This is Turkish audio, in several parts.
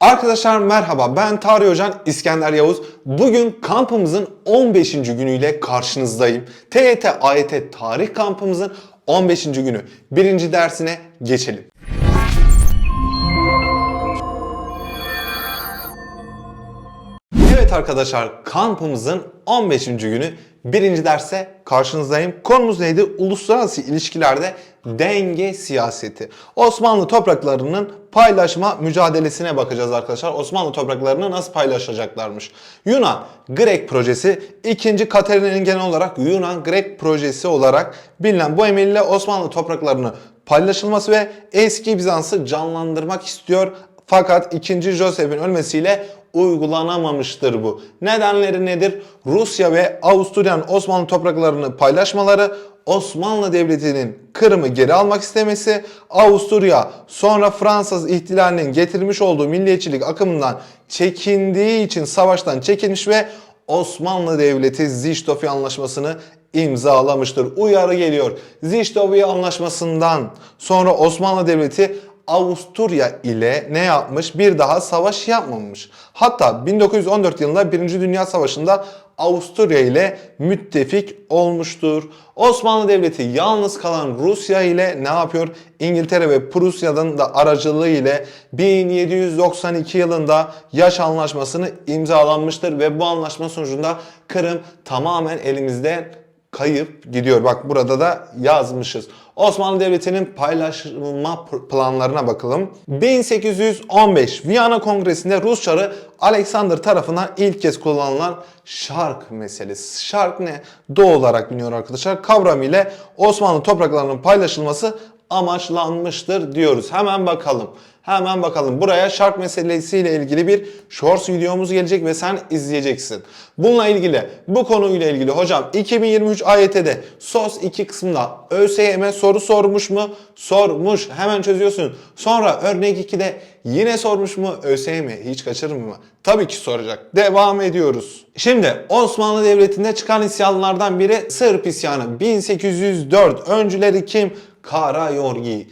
Arkadaşlar merhaba ben Tarih Hocan İskender Yavuz. Bugün kampımızın 15. günüyle karşınızdayım. TYT AYT tarih kampımızın 15. günü. Birinci dersine geçelim. Evet arkadaşlar kampımızın 15. günü birinci derse karşınızdayım. Konumuz neydi? Uluslararası ilişkilerde denge siyaseti. Osmanlı topraklarının paylaşma mücadelesine bakacağız arkadaşlar. Osmanlı topraklarını nasıl paylaşacaklarmış? Yunan Grek projesi 2. Katerina'nın genel olarak Yunan Grek projesi olarak bilinen bu emirle Osmanlı topraklarını paylaşılması ve eski Bizans'ı canlandırmak istiyor. Fakat 2. Joseph'in ölmesiyle uygulanamamıştır bu. Nedenleri nedir? Rusya ve Avusturya'nın Osmanlı topraklarını paylaşmaları, Osmanlı Devleti'nin Kırım'ı geri almak istemesi, Avusturya sonra Fransız ihtilalinin getirmiş olduğu milliyetçilik akımından çekindiği için savaştan çekilmiş ve Osmanlı Devleti Ziştofi Anlaşması'nı imzalamıştır. Uyarı geliyor. Ziştofi Anlaşması'ndan sonra Osmanlı Devleti Avusturya ile ne yapmış? Bir daha savaş yapmamış. Hatta 1914 yılında 1. Dünya Savaşı'nda Avusturya ile müttefik olmuştur. Osmanlı Devleti yalnız kalan Rusya ile ne yapıyor? İngiltere ve Prusya'nın da aracılığı ile 1792 yılında Yaş Anlaşması'nı imzalanmıştır ve bu anlaşma sonucunda Kırım tamamen elimizde kayıp gidiyor. Bak burada da yazmışız. Osmanlı Devleti'nin paylaşılma planlarına bakalım. 1815 Viyana Kongresi'nde Rus çarı Alexander tarafından ilk kez kullanılan şark meselesi. Şark ne? Doğu olarak biliniyor arkadaşlar. Kavram ile Osmanlı topraklarının paylaşılması amaçlanmıştır diyoruz. Hemen bakalım. Hemen bakalım. Buraya şark meselesiyle ilgili bir shorts videomuz gelecek ve sen izleyeceksin. Bununla ilgili, bu konuyla ilgili hocam 2023 AYT'de SOS 2 kısmında ÖSYM soru sormuş mu? Sormuş. Hemen çözüyorsun. Sonra örnek 2'de yine sormuş mu? ÖSYM hiç kaçırır mı? Tabii ki soracak. Devam ediyoruz. Şimdi Osmanlı Devleti'nde çıkan isyanlardan biri Sırp isyanı. 1804 öncüleri kim? Karayorgi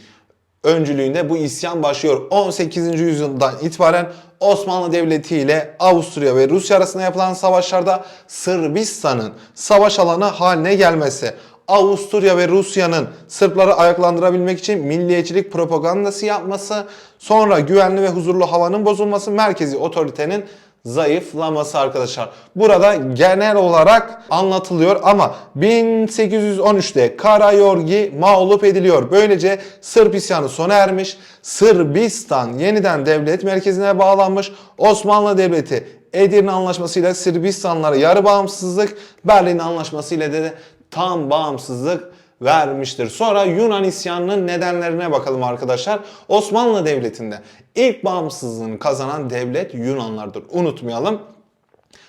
öncülüğünde bu isyan başlıyor. 18. yüzyıldan itibaren Osmanlı Devleti ile Avusturya ve Rusya arasında yapılan savaşlarda Sırbistan'ın savaş alanı haline gelmesi, Avusturya ve Rusya'nın Sırpları ayaklandırabilmek için milliyetçilik propagandası yapması, sonra güvenli ve huzurlu havanın bozulması, merkezi otoritenin zayıflaması arkadaşlar. Burada genel olarak anlatılıyor ama 1813'te Karayorgi mağlup ediliyor. Böylece Sırp isyanı sona ermiş. Sırbistan yeniden devlet merkezine bağlanmış. Osmanlı Devleti Edirne Anlaşması'yla Sırbistanlara yarı bağımsızlık, Berlin Anlaşması ile de tam bağımsızlık vermiştir. Sonra Yunan isyanının nedenlerine bakalım arkadaşlar. Osmanlı Devleti'nde ilk bağımsızlığını kazanan devlet Yunanlardır. Unutmayalım.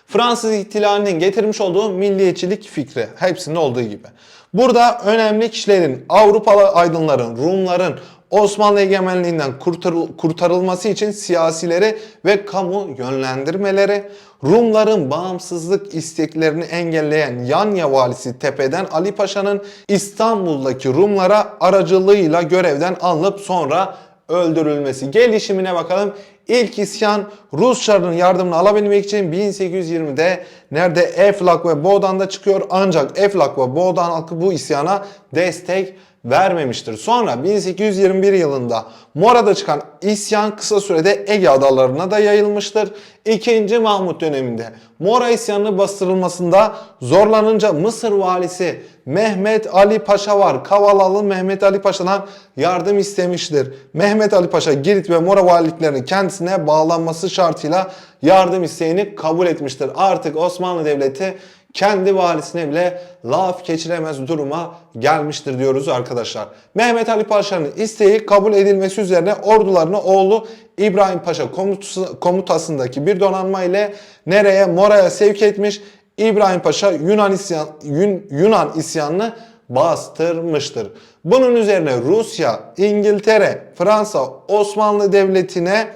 Fransız ihtilalinin getirmiş olduğu milliyetçilik fikri hepsinde olduğu gibi. Burada önemli kişilerin, Avrupalı aydınların, Rumların Osmanlı egemenliğinden kurtarıl kurtarılması için siyasileri ve kamu yönlendirmeleri, Rumların bağımsızlık isteklerini engelleyen Yanya valisi Tepe'den Ali Paşa'nın İstanbul'daki Rumlara aracılığıyla görevden alınıp sonra öldürülmesi. Gelişimine bakalım. İlk isyan Rus Çarı'nın yardımını alabilmek için 1820'de nerede Eflak ve Boğdan'da çıkıyor ancak Eflak ve Boğdan halkı bu isyana destek vermemiştir. Sonra 1821 yılında Mora'da çıkan isyan kısa sürede Ege adalarına da yayılmıştır. İkinci Mahmut döneminde Mora isyanının bastırılmasında zorlanınca Mısır valisi Mehmet Ali Paşa var. Kavalalı Mehmet Ali Paşa'dan yardım istemiştir. Mehmet Ali Paşa Girit ve Mora valiliklerinin kendisine bağlanması şartıyla yardım isteğini kabul etmiştir. Artık Osmanlı Devleti kendi valisine bile laf geçiremez duruma gelmiştir diyoruz arkadaşlar. Mehmet Ali Paşa'nın isteği kabul edilmesi üzerine ordularını oğlu İbrahim Paşa komutasındaki bir donanma ile nereye? Mora'ya sevk etmiş. İbrahim Paşa Yunan, isyan, Yun, Yunan isyanını bastırmıştır. Bunun üzerine Rusya, İngiltere, Fransa, Osmanlı Devleti'ne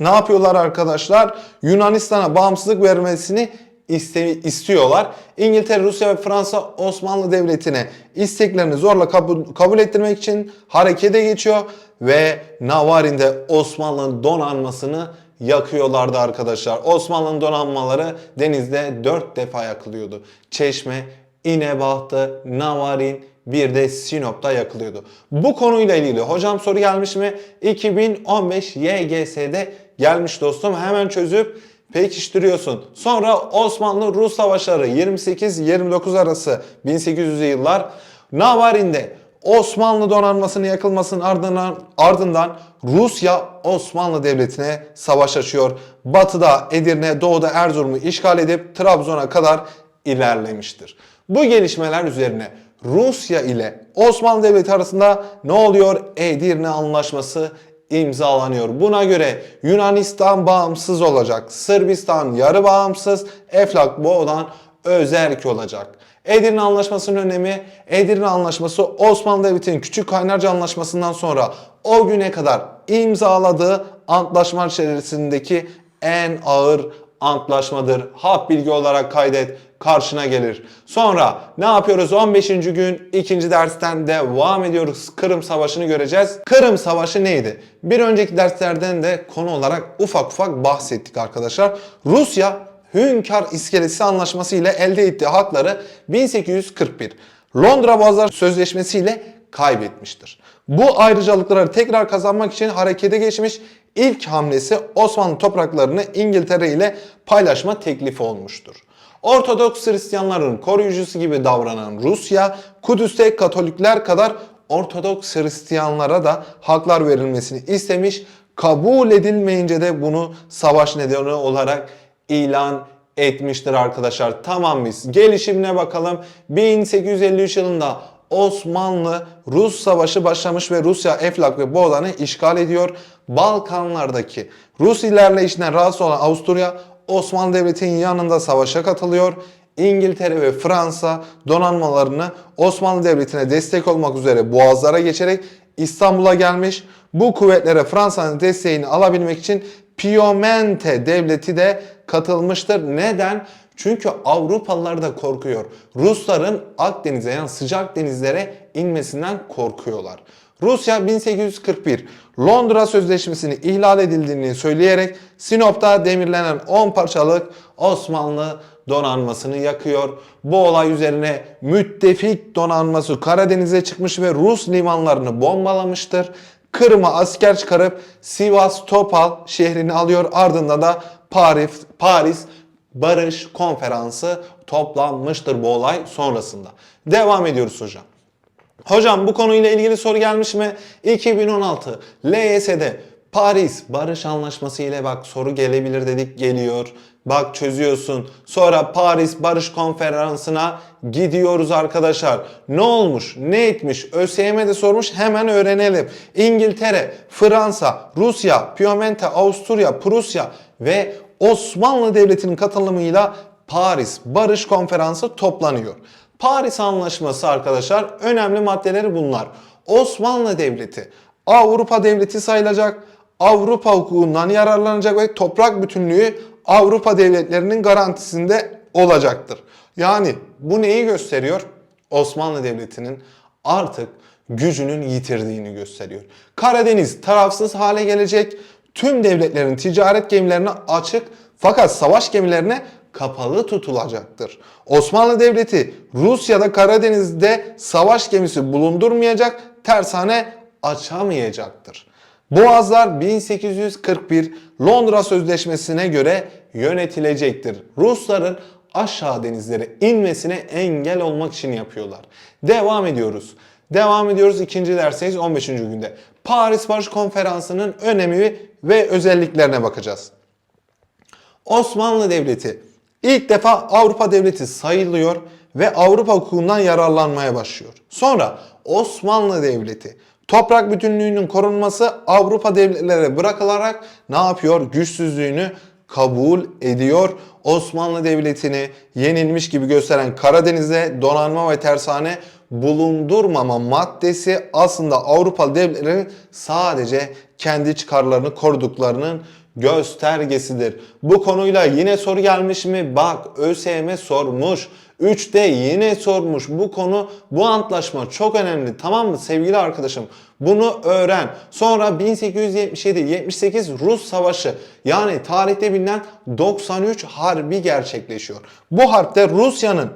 ne yapıyorlar arkadaşlar? Yunanistan'a bağımsızlık vermesini iste, istiyorlar. İngiltere, Rusya ve Fransa Osmanlı Devleti'ne isteklerini zorla kabul, kabul ettirmek için harekete geçiyor ve Navarin'de Osmanlı donanmasını yakıyorlardı arkadaşlar. Osmanlı'nın donanmaları denizde 4 defa yakılıyordu. Çeşme, İnebahtı, Navarin, bir de Sinop'ta yakılıyordu. Bu konuyla ilgili hocam soru gelmiş mi? 2015 YGS'de gelmiş dostum. Hemen çözüp pekiştiriyorsun. Sonra Osmanlı-Rus savaşları 28-29 arası 1800'lü yıllar Navarin'de Osmanlı donanmasının yakılmasının ardından, ardından Rusya Osmanlı Devleti'ne savaş açıyor. Batıda Edirne, doğuda Erzurum'u işgal edip Trabzon'a kadar ilerlemiştir. Bu gelişmeler üzerine Rusya ile Osmanlı Devleti arasında ne oluyor? Edirne Anlaşması imzalanıyor. Buna göre Yunanistan bağımsız olacak. Sırbistan yarı bağımsız. Eflak Boğdan özerk olacak. Edirne Anlaşması'nın önemi, Edirne Anlaşması Osmanlı Devleti'nin Küçük Kaynarca Anlaşması'ndan sonra o güne kadar imzaladığı antlaşma içerisindeki en ağır antlaşmadır. Hap bilgi olarak kaydet, karşına gelir. Sonra ne yapıyoruz? 15. gün ikinci dersten devam ediyoruz. Kırım Savaşı'nı göreceğiz. Kırım Savaşı neydi? Bir önceki derslerden de konu olarak ufak ufak bahsettik arkadaşlar. Rusya Hünkar İskelesi Anlaşması ile elde ettiği hakları 1841 Londra Boğazlar Sözleşmesi ile kaybetmiştir. Bu ayrıcalıkları tekrar kazanmak için harekete geçmiş ilk hamlesi Osmanlı topraklarını İngiltere ile paylaşma teklifi olmuştur. Ortodoks Hristiyanların koruyucusu gibi davranan Rusya, Kudüs'te Katolikler kadar Ortodoks Hristiyanlara da haklar verilmesini istemiş. Kabul edilmeyince de bunu savaş nedeni olarak ilan etmiştir arkadaşlar. Tamam biz gelişimine bakalım. 1853 yılında Osmanlı Rus savaşı başlamış ve Rusya Eflak ve Boğdan'ı işgal ediyor. Balkanlardaki Rus ilerleyişinden rahatsız olan Avusturya Osmanlı Devleti'nin yanında savaşa katılıyor. İngiltere ve Fransa donanmalarını Osmanlı Devleti'ne destek olmak üzere boğazlara geçerek İstanbul'a gelmiş. Bu kuvvetlere Fransa'nın desteğini alabilmek için Piemonte devleti de katılmıştır. Neden? Çünkü Avrupalılar da korkuyor. Rusların Akdeniz'e yani sıcak denizlere inmesinden korkuyorlar. Rusya 1841 Londra Sözleşmesi'ni ihlal edildiğini söyleyerek Sinop'ta demirlenen 10 parçalık Osmanlı donanmasını yakıyor. Bu olay üzerine müttefik donanması Karadeniz'e çıkmış ve Rus limanlarını bombalamıştır. Kırım'a asker çıkarıp Sivas Topal şehrini alıyor. Ardından da Paris, Paris Barış Konferansı toplanmıştır bu olay sonrasında. Devam ediyoruz hocam. Hocam bu konuyla ilgili soru gelmiş mi? 2016 LYS'de Paris Barış Anlaşması ile bak soru gelebilir dedik geliyor. Bak çözüyorsun. Sonra Paris Barış Konferansı'na gidiyoruz arkadaşlar. Ne olmuş? Ne etmiş? ÖSYM'de sormuş. Hemen öğrenelim. İngiltere, Fransa, Rusya, Piemonte, Avusturya, Prusya ve Osmanlı Devleti'nin katılımıyla Paris Barış Konferansı toplanıyor. Paris Anlaşması arkadaşlar önemli maddeleri bunlar. Osmanlı Devleti Avrupa Devleti sayılacak. Avrupa hukukundan yararlanacak ve toprak bütünlüğü Avrupa devletlerinin garantisinde olacaktır. Yani bu neyi gösteriyor? Osmanlı Devleti'nin artık gücünün yitirdiğini gösteriyor. Karadeniz tarafsız hale gelecek. Tüm devletlerin ticaret gemilerine açık fakat savaş gemilerine kapalı tutulacaktır. Osmanlı Devleti Rusya'da Karadeniz'de savaş gemisi bulundurmayacak, tersane açamayacaktır. Boğazlar 1841 Londra Sözleşmesi'ne göre yönetilecektir. Rusların aşağı denizlere inmesine engel olmak için yapıyorlar. Devam ediyoruz. Devam ediyoruz ikinci dersteyiz 15. günde. Paris Barış Konferansı'nın önemi ve özelliklerine bakacağız. Osmanlı Devleti ilk defa Avrupa Devleti sayılıyor ve Avrupa hukukundan yararlanmaya başlıyor. Sonra Osmanlı Devleti toprak bütünlüğünün korunması Avrupa devletlere bırakılarak ne yapıyor? Güçsüzlüğünü kabul ediyor. Osmanlı Devleti'ni yenilmiş gibi gösteren Karadeniz'de donanma ve tersane bulundurmama maddesi aslında Avrupa devletlerinin sadece kendi çıkarlarını koruduklarının göstergesidir. Bu konuyla yine soru gelmiş mi? Bak ÖSYM sormuş. 3'te yine sormuş. Bu konu, bu antlaşma çok önemli. Tamam mı sevgili arkadaşım? Bunu öğren. Sonra 1877-78 Rus Savaşı yani tarihte bilinen 93 Harbi gerçekleşiyor. Bu harpte Rusya'nın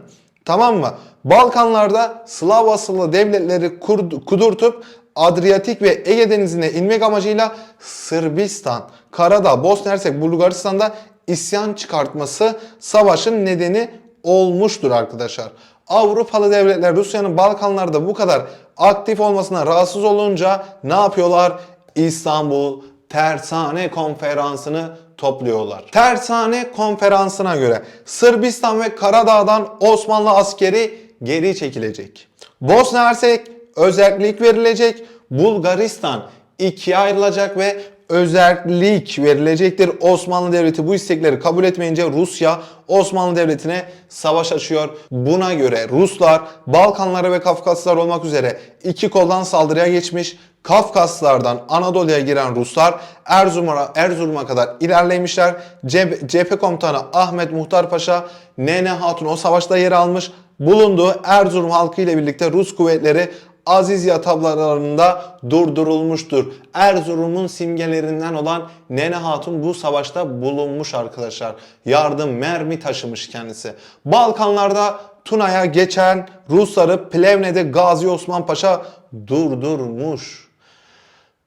tamam mı Balkanlarda Slav asıllı devletleri kudurtup Adriyatik ve Ege denizine inmek amacıyla Sırbistan, Karadağ, Bosna Hersek, Bulgaristan'da isyan çıkartması savaşın nedeni olmuştur arkadaşlar. Avrupalı devletler Rusya'nın Balkanlarda bu kadar aktif olmasına rahatsız olunca ne yapıyorlar? İstanbul Tersane Konferansı'nı topluyorlar. Tersane Konferansı'na göre Sırbistan ve Karadağ'dan Osmanlı askeri geri çekilecek. Bosna Hersek özellik verilecek. Bulgaristan ikiye ayrılacak ve özellik verilecektir. Osmanlı Devleti bu istekleri kabul etmeyince Rusya Osmanlı Devleti'ne savaş açıyor. Buna göre Ruslar Balkanlara ve Kafkaslar olmak üzere iki koldan saldırıya geçmiş. Kafkaslardan Anadolu'ya giren Ruslar Erzurum'a Erzurum'a kadar ilerlemişler. Cep- cephe komutanı Ahmet Muhtar Paşa Nene Hatun o savaşta yer almış. Bulunduğu Erzurum halkı ile birlikte Rus kuvvetleri Azizya tablalarında durdurulmuştur. Erzurum'un simgelerinden olan Nene Hatun bu savaşta bulunmuş arkadaşlar. Yardım mermi taşımış kendisi. Balkanlarda Tuna'ya geçen Rusları Plevne'de Gazi Osman Paşa durdurmuş.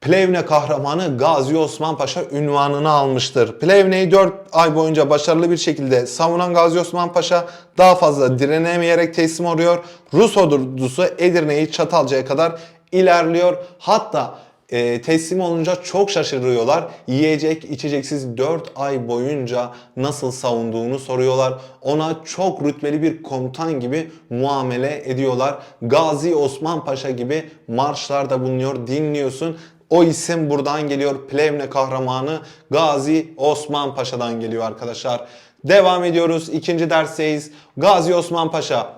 Plevne kahramanı Gazi Osman Paşa ünvanını almıştır. Plevne'yi 4 ay boyunca başarılı bir şekilde savunan Gazi Osman Paşa daha fazla direnemeyerek teslim oluyor. Rus ordusu Edirne'yi Çatalca'ya kadar ilerliyor. Hatta e, teslim olunca çok şaşırıyorlar. Yiyecek içeceksiz 4 ay boyunca nasıl savunduğunu soruyorlar. Ona çok rütbeli bir komutan gibi muamele ediyorlar. Gazi Osman Paşa gibi marşlarda bulunuyor. Dinliyorsun. O isim buradan geliyor. Plevne kahramanı Gazi Osman Paşa'dan geliyor arkadaşlar. Devam ediyoruz. İkinci dersteyiz. Gazi Osman Paşa.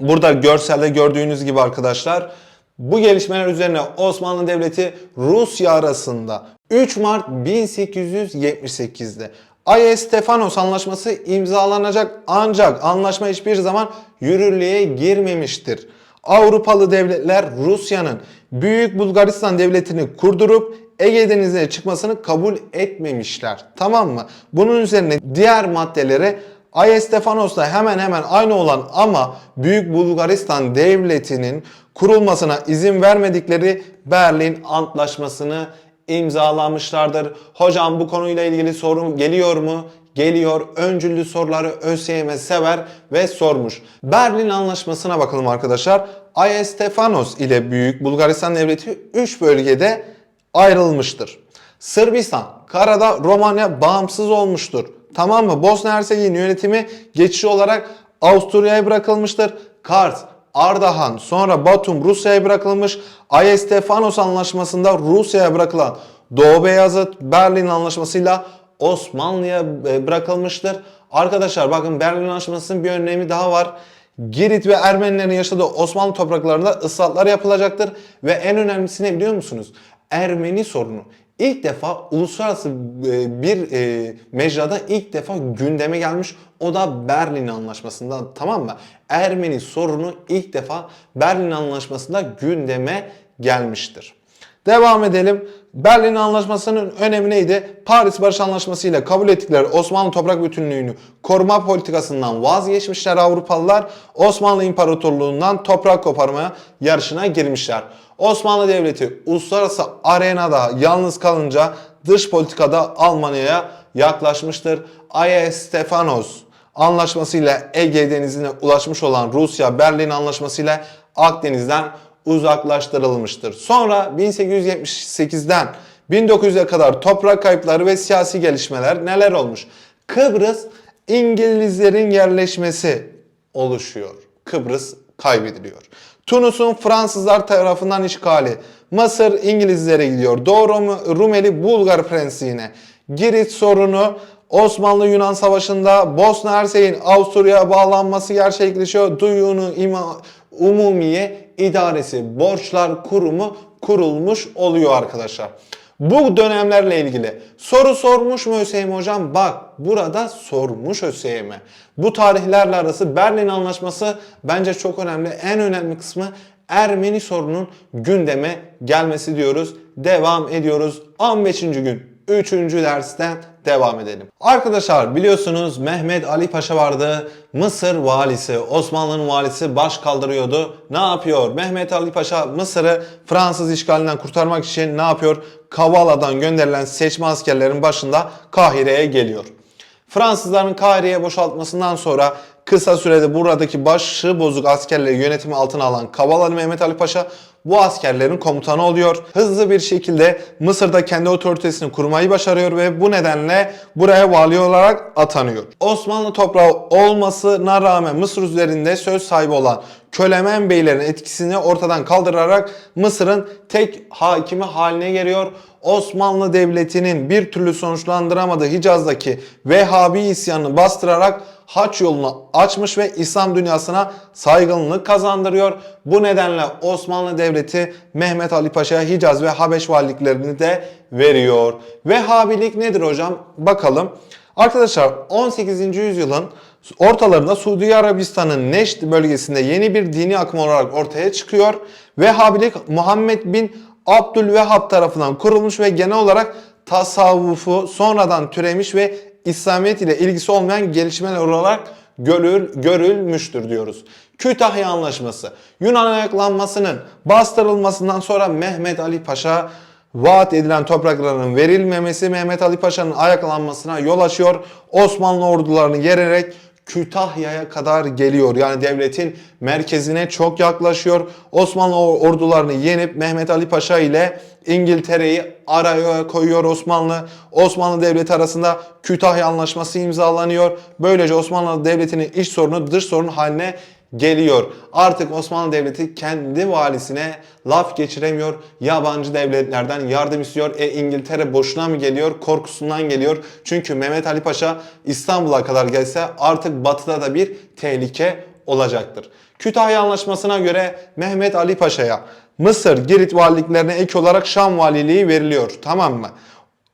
Burada görselde gördüğünüz gibi arkadaşlar bu gelişmeler üzerine Osmanlı Devleti Rusya arasında 3 Mart 1878'de Ayas Stefanos Anlaşması imzalanacak ancak anlaşma hiçbir zaman yürürlüğe girmemiştir. Avrupalı devletler Rusya'nın Büyük Bulgaristan Devleti'ni kurdurup Ege Denizi'ne çıkmasını kabul etmemişler. Tamam mı? Bunun üzerine diğer maddelere Ayas Stefanos'la hemen hemen aynı olan ama Büyük Bulgaristan Devleti'nin kurulmasına izin vermedikleri Berlin Antlaşması'nı imzalamışlardır. Hocam bu konuyla ilgili sorum geliyor mu? Geliyor. Öncüllü soruları ÖSYM sever ve sormuş. Berlin Anlaşması'na bakalım arkadaşlar. Ayas Stefanos ile Büyük Bulgaristan Devleti 3 bölgede ayrılmıştır. Sırbistan, Karadağ, Romanya bağımsız olmuştur. Tamam mı? Bosna Hersek'in yönetimi geçici olarak Avusturya'ya bırakılmıştır. Kars, Ardahan, sonra Batum Rusya'ya bırakılmış. Ayas Stefanos Anlaşması'nda Rusya'ya bırakılan Doğu Beyazıt Berlin Anlaşması'yla Osmanlı'ya e, bırakılmıştır. Arkadaşlar bakın Berlin Anlaşması'nın bir önemi daha var. Girit ve Ermenilerin yaşadığı Osmanlı topraklarında ıslahatlar yapılacaktır. Ve en önemlisi ne biliyor musunuz? Ermeni sorunu ilk defa uluslararası e, bir e, mecrada ilk defa gündeme gelmiş. O da Berlin Anlaşması'nda tamam mı? Ermeni sorunu ilk defa Berlin Anlaşması'nda gündeme gelmiştir. Devam edelim. Berlin Anlaşması'nın önemi neydi? Paris Barış Anlaşması ile kabul ettikleri Osmanlı toprak bütünlüğünü koruma politikasından vazgeçmişler Avrupalılar. Osmanlı İmparatorluğundan toprak koparmaya yarışına girmişler. Osmanlı Devleti uluslararası arenada yalnız kalınca dış politikada Almanya'ya yaklaşmıştır. Ayas Stefanos anlaşmasıyla Ege Denizi'ne ulaşmış olan Rusya Berlin Anlaşması ile Akdeniz'den uzaklaştırılmıştır. Sonra 1878'den 1900'e kadar toprak kayıpları ve siyasi gelişmeler neler olmuş? Kıbrıs İngilizlerin yerleşmesi oluşuyor. Kıbrıs kaybediliyor. Tunus'un Fransızlar tarafından işgali. Mısır İngilizlere gidiyor. Doğu Rum- Rumeli Bulgar Prensliğine. Girit sorunu Osmanlı-Yunan Savaşı'nda Bosna Hersek'in Avusturya'ya bağlanması gerçekleşiyor. Duyunu ima, Umumiye İdaresi Borçlar Kurumu kurulmuş oluyor arkadaşlar. Bu dönemlerle ilgili soru sormuş mu ÖSYM hocam? Bak burada sormuş ÖSYM. Bu tarihlerle arası Berlin Anlaşması bence çok önemli. En önemli kısmı Ermeni sorunun gündeme gelmesi diyoruz. Devam ediyoruz. 15. gün 3. dersten devam edelim. Arkadaşlar biliyorsunuz Mehmet Ali Paşa vardı. Mısır valisi, Osmanlı'nın valisi baş kaldırıyordu. Ne yapıyor? Mehmet Ali Paşa Mısır'ı Fransız işgalinden kurtarmak için ne yapıyor? Kavala'dan gönderilen seçme askerlerin başında Kahire'ye geliyor. Fransızların Kahire'ye boşaltmasından sonra kısa sürede buradaki başı bozuk askerleri yönetimi altına alan Kavalalı Mehmet Ali Paşa bu askerlerin komutanı oluyor. Hızlı bir şekilde Mısır'da kendi otoritesini kurmayı başarıyor ve bu nedenle buraya vali olarak atanıyor. Osmanlı toprağı olmasına rağmen Mısır üzerinde söz sahibi olan Kölemen beylerin etkisini ortadan kaldırarak Mısır'ın tek hakimi haline geliyor. Osmanlı Devleti'nin bir türlü sonuçlandıramadığı Hicaz'daki Vehhabi isyanını bastırarak haç yolunu açmış ve İslam dünyasına saygınlık kazandırıyor. Bu nedenle Osmanlı Devleti Mehmet Ali Paşa'ya Hicaz ve Habeş valiliklerini de veriyor. Vehhabilik nedir hocam? Bakalım. Arkadaşlar 18. yüzyılın ortalarında Suudi Arabistan'ın Neşd bölgesinde yeni bir dini akım olarak ortaya çıkıyor. Vehhabilik Muhammed bin Abdülvehhab tarafından kurulmuş ve genel olarak tasavvufu sonradan türemiş ve İslamiyet ile ilgisi olmayan gelişmeler olarak görül, görülmüştür diyoruz. Kütahya Anlaşması Yunan ayaklanmasının bastırılmasından sonra Mehmet Ali Paşa vaat edilen toprakların verilmemesi Mehmet Ali Paşa'nın ayaklanmasına yol açıyor. Osmanlı ordularını yererek Kütahya'ya kadar geliyor. Yani devletin merkezine çok yaklaşıyor. Osmanlı ordularını yenip Mehmet Ali Paşa ile İngiltere'yi araya koyuyor Osmanlı. Osmanlı Devleti arasında Kütahya Anlaşması imzalanıyor. Böylece Osmanlı Devleti'nin iç sorunu dış sorun haline geliyor. Artık Osmanlı Devleti kendi valisine laf geçiremiyor. Yabancı devletlerden yardım istiyor. E İngiltere boşuna mı geliyor? Korkusundan geliyor. Çünkü Mehmet Ali Paşa İstanbul'a kadar gelse artık batıda da bir tehlike olacaktır. Kütahya Anlaşması'na göre Mehmet Ali Paşa'ya Mısır, Girit valiliklerine ek olarak Şam valiliği veriliyor. Tamam mı?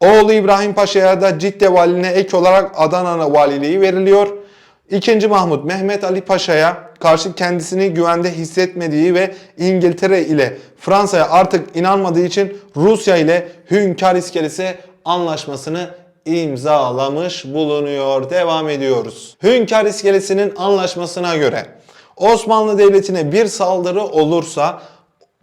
Oğlu İbrahim Paşa'ya da Cidde valiliğine ek olarak Adana valiliği veriliyor. İkinci Mahmut Mehmet Ali Paşa'ya karşı kendisini güvende hissetmediği ve İngiltere ile Fransa'ya artık inanmadığı için Rusya ile Hünkar İskelesi anlaşmasını imzalamış bulunuyor. Devam ediyoruz. Hünkar İskelesi'nin anlaşmasına göre Osmanlı Devleti'ne bir saldırı olursa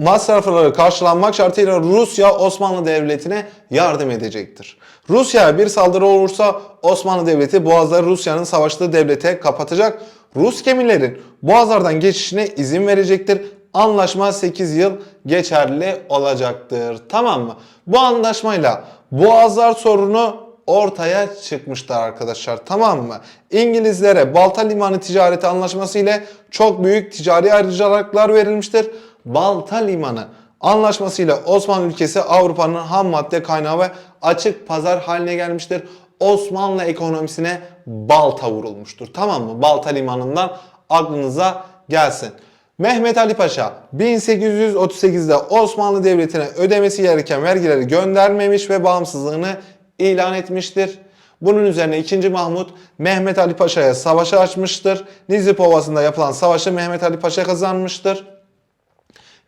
masrafları karşılanmak şartıyla Rusya Osmanlı Devleti'ne yardım edecektir. Rusya'ya bir saldırı olursa Osmanlı Devleti boğazları Rusya'nın savaştığı devlete kapatacak. Rus gemilerin boğazlardan geçişine izin verecektir. Anlaşma 8 yıl geçerli olacaktır. Tamam mı? Bu anlaşmayla boğazlar sorunu ortaya çıkmışlar arkadaşlar. Tamam mı? İngilizlere Balta Limanı ticareti anlaşması ile çok büyük ticari ayrıcalıklar verilmiştir. Balta Limanı anlaşmasıyla Osmanlı ülkesi Avrupa'nın ham madde kaynağı ve açık pazar haline gelmiştir. Osmanlı ekonomisine balta vurulmuştur. Tamam mı? Balta Limanı'ndan aklınıza gelsin. Mehmet Ali Paşa 1838'de Osmanlı Devleti'ne ödemesi gereken vergileri göndermemiş ve bağımsızlığını ilan etmiştir. Bunun üzerine 2. Mahmut Mehmet Ali Paşa'ya savaşı açmıştır. Nizip Ovası'nda yapılan savaşı Mehmet Ali Paşa kazanmıştır.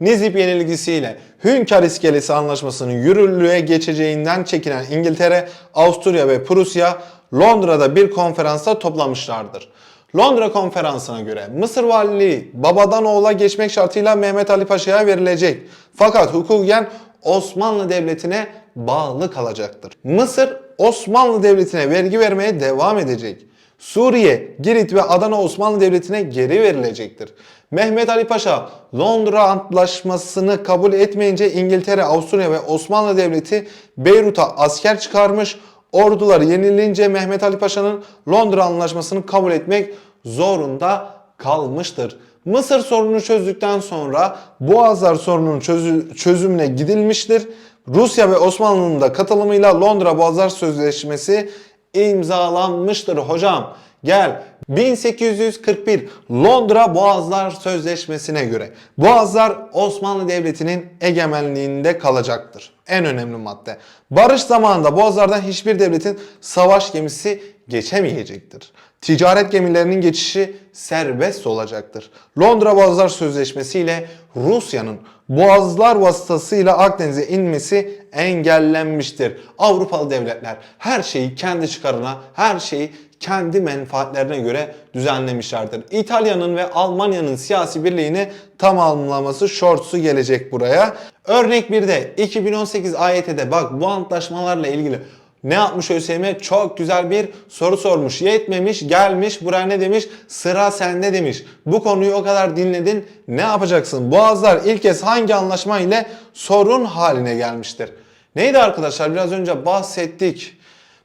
Nizip yenilgisiyle Hünkar İskelesi Anlaşması'nın yürürlüğe geçeceğinden çekinen İngiltere, Avusturya ve Prusya Londra'da bir konferansta toplamışlardır. Londra konferansına göre Mısır valiliği babadan oğula geçmek şartıyla Mehmet Ali Paşa'ya verilecek. Fakat hukuken Osmanlı Devleti'ne bağlı kalacaktır. Mısır Osmanlı Devleti'ne vergi vermeye devam edecek. Suriye, Girit ve Adana Osmanlı Devleti'ne geri verilecektir. Mehmet Ali Paşa Londra Antlaşması'nı kabul etmeyince İngiltere, Avusturya ve Osmanlı Devleti Beyrut'a asker çıkarmış. Orduları yenilince Mehmet Ali Paşa'nın Londra Antlaşması'nı kabul etmek zorunda kalmıştır. Mısır sorununu çözdükten sonra Boğazlar sorununun çözü, çözümüne gidilmiştir. Rusya ve Osmanlı'nın da katılımıyla Londra Boğazlar Sözleşmesi imzalanmıştır hocam. Gel 1841 Londra Boğazlar Sözleşmesi'ne göre Boğazlar Osmanlı Devleti'nin egemenliğinde kalacaktır. En önemli madde. Barış zamanında Boğazlardan hiçbir devletin savaş gemisi geçemeyecektir. Ticaret gemilerinin geçişi serbest olacaktır. Londra Boğazlar Sözleşmesi ile Rusya'nın boğazlar vasıtasıyla Akdeniz'e inmesi engellenmiştir. Avrupalı devletler her şeyi kendi çıkarına, her şeyi kendi menfaatlerine göre düzenlemişlerdir. İtalya'nın ve Almanya'nın siyasi birliğini tamamlaması şortsu gelecek buraya. Örnek bir de 2018 AYT'de bak bu antlaşmalarla ilgili ne yapmış ÖSYM? Çok güzel bir soru sormuş. Yetmemiş, gelmiş, buraya ne demiş? Sıra sende demiş. Bu konuyu o kadar dinledin. Ne yapacaksın? Boğazlar ilk kez hangi anlaşma ile sorun haline gelmiştir? Neydi arkadaşlar? Biraz önce bahsettik.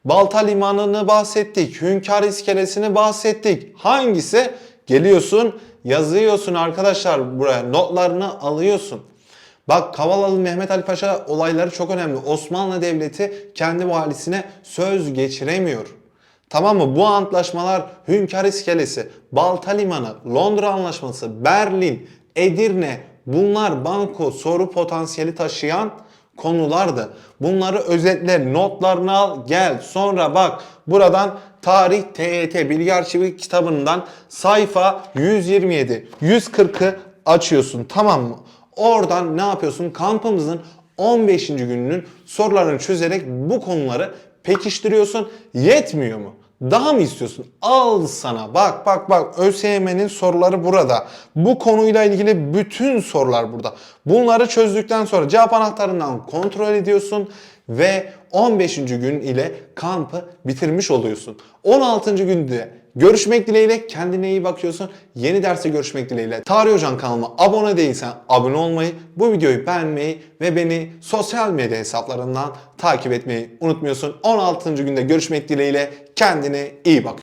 Balta Limanı'nı bahsettik. Hünkar İskelesi'ni bahsettik. Hangisi? Geliyorsun, yazıyorsun arkadaşlar buraya. Notlarını alıyorsun. Bak Kavalalı Mehmet Ali Paşa olayları çok önemli. Osmanlı Devleti kendi valisine söz geçiremiyor. Tamam mı? Bu antlaşmalar Hünkar İskelesi, Balta Limanı, Londra Anlaşması, Berlin, Edirne bunlar banko soru potansiyeli taşıyan konulardı. Bunları özetle notlarını al gel sonra bak buradan tarih TYT bilgi arşivi kitabından sayfa 127 140'ı açıyorsun tamam mı? Oradan ne yapıyorsun? Kampımızın 15. gününün sorularını çözerek bu konuları pekiştiriyorsun. Yetmiyor mu? Daha mı istiyorsun? Al sana. Bak bak bak ÖSYM'nin soruları burada. Bu konuyla ilgili bütün sorular burada. Bunları çözdükten sonra cevap anahtarından kontrol ediyorsun ve 15. gün ile kampı bitirmiş oluyorsun. 16. günde görüşmek dileğiyle kendine iyi bakıyorsun. Yeni derse görüşmek dileğiyle. Tarih Hocan kanalıma abone değilsen abone olmayı, bu videoyu beğenmeyi ve beni sosyal medya hesaplarından takip etmeyi unutmuyorsun. 16. günde görüşmek dileğiyle kendine iyi bak.